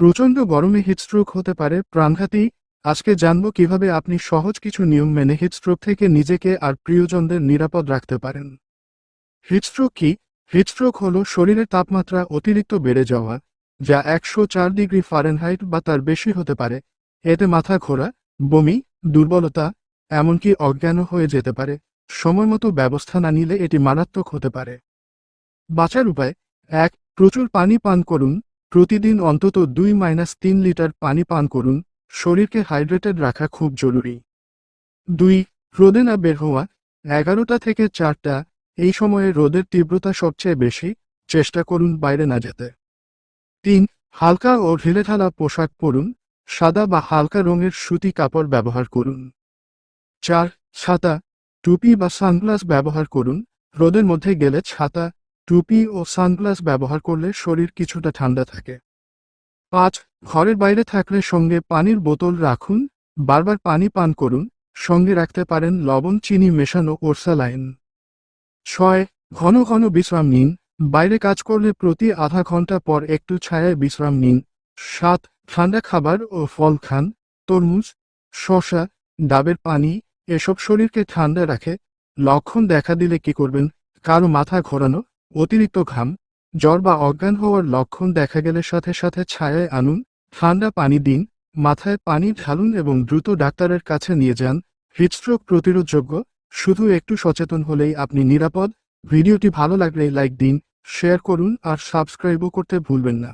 প্রচণ্ড গরমে হিটস্ট্রোক হতে পারে, প্রাণঘাতী। আজকে জানব কীভাবে আপনি সহজ কিছু নিয়ম মেনে হিটস্ট্রোক থেকে নিজেকে আর প্রিয়জনদের নিরাপদ রাখতে পারেন। হিটস্ট্রোক কি? হিটস্ট্রোক হল শরীরের তাপমাত্রা অতিরিক্ত বেড়ে যাওয়া, যা একশো চার ডিগ্রি ফারেনহাইট বা তার বেশি হতে পারে। এতে মাথা ঘোরা, বমি, দুর্বলতা, এমনকি অজ্ঞানও হয়ে যেতে পারে। সময়মতো ব্যবস্থা না নিলে এটি মারাত্মক হতে পারে। বাঁচার উপায়, এক, প্রচুর পানি পান করুন। প্রতিদিন অন্তত দুই মাইনাস তিন লিটার পানি পান করুন, শরীরকে হাইড্রেটেড রাখা খুব জরুরি। দুই, রোদে না বের হওয়া, এগারোটা থেকে চারটা, এই সময়ে রোদের তীব্রতা সবচেয়ে বেশি, চেষ্টা করুন বাইরে না যেতে। তিন, হালকা ও ঢিলেঢালা পোশাক পরুন, সাদা বা হালকা রঙের সুতি কাপড় ব্যবহার করুন। চার, ছাতা, টুপি বা সানগ্লাস ব্যবহার করুন, রোদের মধ্যে গেলে ছাতা টুপি ও সানগ্লাস ব্যবহার করলে শরীর কিছুটা ঠান্ডা থাকে। পাঁচ, ঘরের বাইরে থাকলে সঙ্গে পানির বোতল রাখুন, বারবার পানি পান করুন, সঙ্গে রাখতে পারেন লবণ, চিনি মেশানো ওরসালাইন। ছয়, ঘন ঘন বিশ্রাম নিন, বাইরে কাজ করলে প্রতি আধা ঘণ্টা পর একটু ছায়ায় বিশ্রাম নিন। সাত, ঠান্ডা খাবার ও ফল খান, তরমুজ, শসা, ডাবের পানি, এসব শরীরকে ঠান্ডা রাখে, লক্ষণ দেখা দিলে কি করবেন, কারও মাথা ঘোরানো অতিরিক্ত ঘাম, জ্বর বা অজ্ঞান হওয়ার লক্ষণ দেখা গেলে সাথে সাথে ছায়ায় আনুন, ঠান্ডা পানি দিন, মাথায় পানি ঢালুন এবং দ্রুত ডাক্তারের কাছে নিয়ে যান। হৃদস্ট্রোক প্রতিরোধযোগ্য, শুধু একটু সচেতন হলেই আপনি নিরাপদ। ভিডিওটি ভালো লাগলে লাইক দিন, শেয়ার করুন আর সাবস্ক্রাইবও করতে ভুলবেন না।